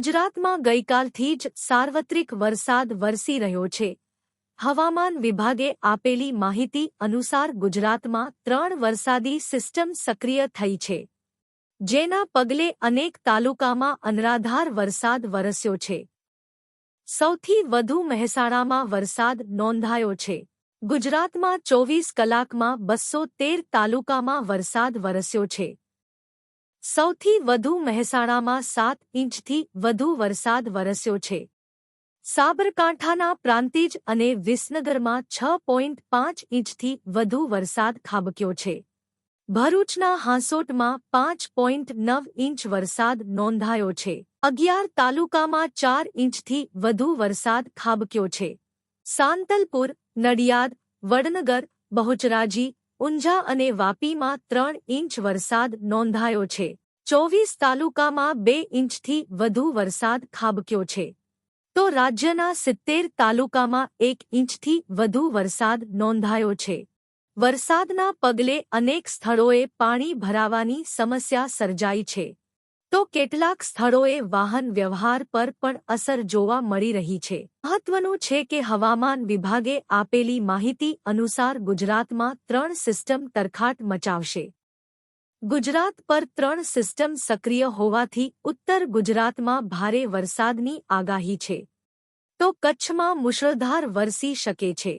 ગુજરાતમાં ગઈકાલથી જ સાર્વત્રિક વરસાદ વરસી રહ્યો છે. હવામાન વિભાગે આપેલી માહિતી અનુસાર ગુજરાતમાં ત્રણ વરસાદી સિસ્ટમ સક્રિય થઈ છે. જેના પગલે અનેક તાલુકામાં અનરાધાર વરસાદ વરસ્યો છે. સૌથી વધુ મહેસાણામાં વરસાદ નોંધાયો છે. ગુજરાતમાં ચોવીસ કલાકમાં બસો તેર તાલુકામાં વરસાદ વરસ્યો છે. સૌથી વધુ મહેસાણામાં સાત ઇંચથી વધુ વરસાદ વરસ્યો છે. સાબરકાંઠાના પ્રાંતિજ અને વિસનગરમાં છ પોઈન્ટ પાંચ ઇંચથી વધુ વરસાદ ખાબક્યો છે. ભરૂચના હાંસોટમાં પાંચ પોઈન્ટ નવ ઇંચ વરસાદ નોંધાયો છે. અગિયાર તાલુકામાં ચાર ઇંચથી વધુ વરસાદ ખાબક્યો છે. સાંતલપુર, નડિયાદ, વડનગર, બહુચરાજી ઊંઝા અને વાપીમાં ત્રણ ઇંચ વરસાદ નોંધાયો છે. ચોવીસ તાલુકામાં બે ઇંચથી વધુ વરસાદ ખાબક્યો છે. તો રાજ્યના સિત્તેર તાલુકામાં એક ઇંચથી વધુ વરસાદ નોંધાયો છે. વરસાદના પગલે અનેક સ્થળોએ પાણી ભરાવાની સમસ્યા સર્જાઈ છે. તો કેટલાક સ્થળોએ વાહન વ્યવહાર પર પણ અસર જોવા મળી રહી છે. મહત્વનું છે કે હવામાન વિભાગે આપેલી માહિતી અનુસાર ગુજરાતમાં ત્રણ સિસ્ટમ તરખાટ મચાવશે. ગુજરાત પર ત્રણ સિસ્ટમ સક્રિય હોવાથી ઉત્તર ગુજરાતમાં ભારે વરસાદની આગાહી છે. તો કચ્છમાં મુશળધાર વરસી શકે છે.